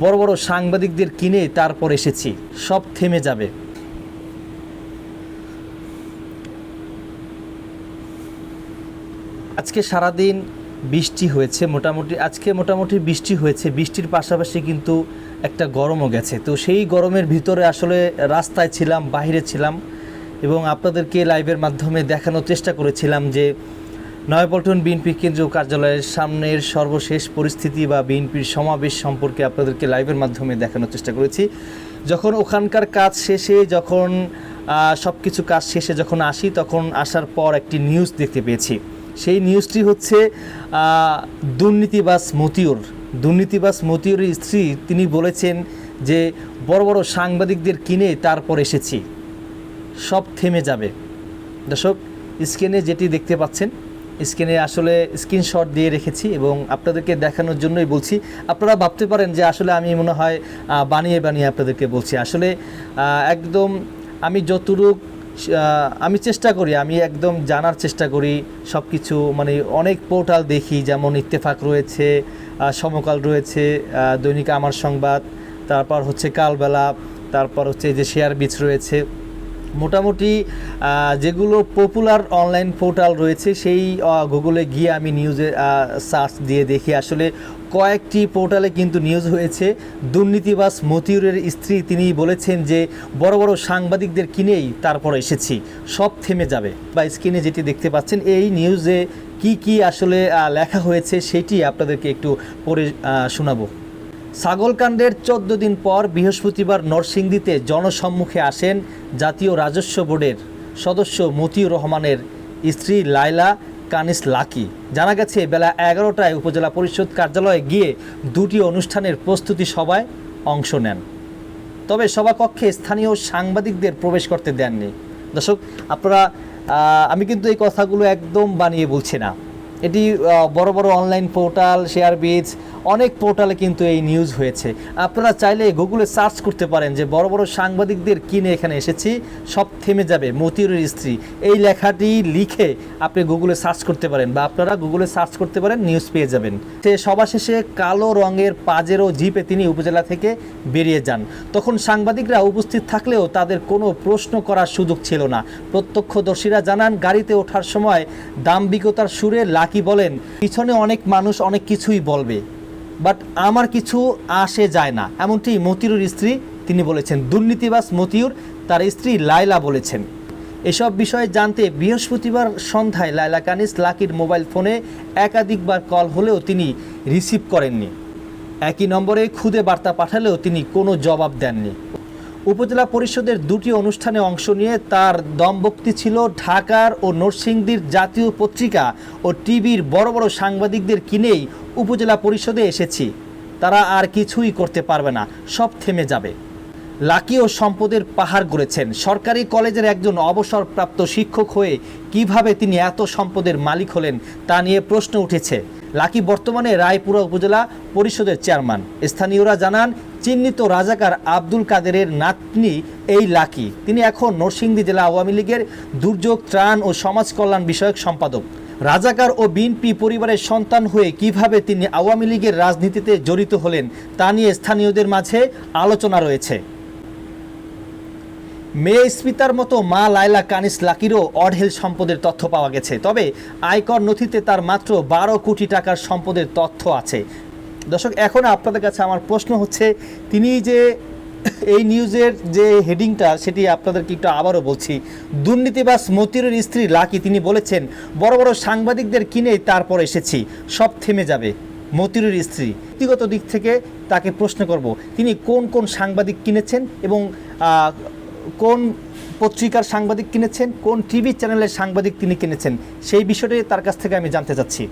বড় বড় সাংবাদিকদের কিনে তারপর এসেছি। সব থেমে যাবে। আজকে সারাদিন বৃষ্টি হয়েছে মোটামুটি। আজকে মোটামুটি বৃষ্টি হয়েছে। বৃষ্টির পাশাপাশি কিন্তু একটা গরমও গেছে। তো সেই গরমের ভিতরে আসলে রাস্তায় ছিলাম বাইরে ছিলাম এবং আপনাদেরকে লাইভের মাধ্যমে দেখানোর চেষ্টা করেছিলাম যে নয়াপল্টন বিএনপি কেন্দ্রীয় কার্যালয়ের সামনের সর্বশেষ পরিস্থিতি বা বিএনপির সমাবেশ সম্পর্কে আপনাদেরকে লাইভের মাধ্যমে দেখানোর চেষ্টা করেছি। যখন ওখানকার কাজ শেষে, যখন সব কিছু কাজ শেষে যখন আসি, তখন আসার পর একটি নিউজ দেখতে পেয়েছি। সেই নিউজটি হচ্ছে দুর্নীতিবাস মতিউর। দুর্নীতিবাস মতিউরের স্ত্রী, তিনি বলেছেন যে, বড় বড় সাংবাদিকদের কিনে তারপর এসেছি। সব থেমে যাবে। দর্শক, স্ক্রিনে যেটি দেখতে পাচ্ছেন স্ক্রিনে আসলে স্ক্রিনশট দিয়ে রেখেছি এবং আপনাদেরকে দেখানোর জন্যই বলছি। আপনারা ভাবতে পারেন যে আসলে আমি মনে হয় বানিয়ে বানিয়ে আপনাদেরকে বলছি। আসলে একদম আমি যতটুক আমি চেষ্টা করি, আমি একদম জানার চেষ্টা করি সব কিছু মানে অনেক পোর্টাল দেখি, যেমন ইত্তেফাক রয়েছে সমকাল রয়েছে দৈনিক আমার সংবাদ, তারপর হচ্ছে কালবেলা, তারপর হচ্ছে যে শেয়ার বিচ রয়েছে। মোটামুটি যেগুলো পপুলার অনলাইন পোর্টাল রয়েছে, সেই গুগলে গিয়ে আমি নিউজে সার্চ দিয়ে দেখি। আসলে কয়েকটি পোর্টালে কিন্তু নিউজ হয়েছে। দুর্নীতিবাস মতিউরের স্ত্রী তিনি বলেছেন যে, বড় বড় সাংবাদিকদের কিনেই তারপর এসেছি। সব থেমে যাবে। বা স্ক্রিনে যেটি দেখতে পাচ্ছেন, এই নিউজে কি কি আসলে লেখা হয়েছে, সেটি আপনাদেরকে একটু পড়ে শোনাবো। ছাগলকাণ্ডের চোদ্দ দিন পর বৃহস্পতিবার নরসিংদীতে জনসম্মুখে আসেন জাতীয় রাজস্ব বোর্ডের সদস্য মতিউর রহমানের স্ত্রী লাইলা কানিস লাকি জানা গেছে, বেলা এগারোটায় উপজেলা পরিষদ কার্যালয়ে গিয়ে দুটি অনুষ্ঠানের প্রস্তুতি সভায় অংশ নেন। তবে সভাকক্ষে স্থানীয় সাংবাদিকদের প্রবেশ করতে দেননি। দর্শক, আপনারা আমি কিন্তু এই কথাগুলো একদম বানিয়ে বলছি না। এটি বড় বড় অনলাইন পোর্টাল শেয়ার বিচ অনেক পোর্টালে কিন্তু এই নিউজ হয়েছে। আপনারা চাইলে গুগলে সার্চ করতে পারেন যে বড় বড় সাংবাদিকদের কিনে এখানে এসেছি, সব থেমে যাবে, মতিউরের স্ত্রী। এই লেখাটি লিখে আপনি গুগলে সার্চ করতে পারেন বা আপনারা গুগলে সার্চ করতে পারেন নিউজ পেয়ে যাবেন। সে সভা শেষে কালো রঙের পাজেরো জিপে তিনি উপজেলা থেকে বেরিয়ে যান। তখন সাংবাদিকরা উপস্থিত থাকলেও তাদের কোনো প্রশ্ন করার সুযোগ ছিল না। প্রত্যক্ষদর্শীরা জানান, গাড়িতে ওঠার সময় দাম্ভিকতার সুরে লাকি বলেন, পিছনে অনেক মানুষ অনেক কিছুই বলবে বাট আমার কিছু আসে যায় না। এমনটি মতিউরের স্ত্রী তিনি বলেছেন। দুর্নীতিবাস মতিউর তার স্ত্রী লাইলা বলেছেন। এসব বিষয়ে জানতে বৃহস্পতিবার সন্ধ্যায় লাইলা কানিস লাকির মোবাইল ফোনে একাধিকবার কল হলেও তিনি রিসিভ করেননি। একই নম্বরে খুদে বার্তা পাঠালেও তিনি কোনো জবাব দেননি। উপজেলা পরিষদের দুটি অনুষ্ঠানে অংশ নিয়ে তার দমবক্তি ছিল ঢাকার ও নরসিংদীর জাতীয় পত্রিকা ও টিভির বড় বড় সাংবাদিকদের কিনেই উপজেলা পরিষদে এসেছি। তারা আর কিছুই করতে পারবে না, সব থেমে যাবে। লাকি ও সম্পদের পাহাড় গড়েছেন। সরকারি কলেজের একজন অবসরপ্রাপ্ত শিক্ষক হয়ে কীভাবে তিনি এত সম্পদের মালিক হলেন তা নিয়ে প্রশ্ন উঠেছে। লাকি বর্তমানে রায়পুরা উপজেলা পরিষদের চেয়ারম্যান। স্থানীয়রা জানান চিহ্নিত রাজাকার আব্দুল কাদেরের নাতনি এই লাকি। তিনি এখন নরসিংদী জেলা আওয়ামী লীগের দুর্যোগ, ত্রাণ ও সমাজ কল্যাণ বিষয়ক সম্পাদক। রাজাকার ও বিএনপি পরিবারের সন্তান হয়ে কীভাবে তিনি আওয়ামী লীগের রাজনীতিতে জড়িত হলেন, তা নিয়ে স্থানীয়দের মাঝে আলোচনা রয়েছে। মেয়ে স্মিতার মতো মা লাইলা কানিস লাকিরও অঢেল সম্পদের তথ্য পাওয়া গেছে। তবে আয়কর নথিতে তার মাত্র বারো কোটি টাকার সম্পদের তথ্য আছে। দর্শক, এখন আপনাদের কাছে আমার প্রশ্ন হচ্ছে, তিনি যে এই নিউজের যে হেডিংটা, সেটি আপনাদেরকে একটু আবারও বলছি। দুর্নীতিবাস মতিরের স্ত্রী লাকি, তিনি বলেছেন, বড় বড় সাংবাদিকদের কিনে তারপর এসেছি, সব থেমে যাবে, মতিরের স্ত্রী। ব্যক্তিগত দিক থেকে তাকে প্রশ্ন করব, তিনি কোন কোন সাংবাদিক কিনেছেন এবং কোন পত্রিকার সাংবাদিক কিনেছেন, কোন টিভি চ্যানেলের সাংবাদিক তিনি কিনেছেন, সেই বিষয়টি তার কাছ থেকে আমি জানতে চাচ্ছি।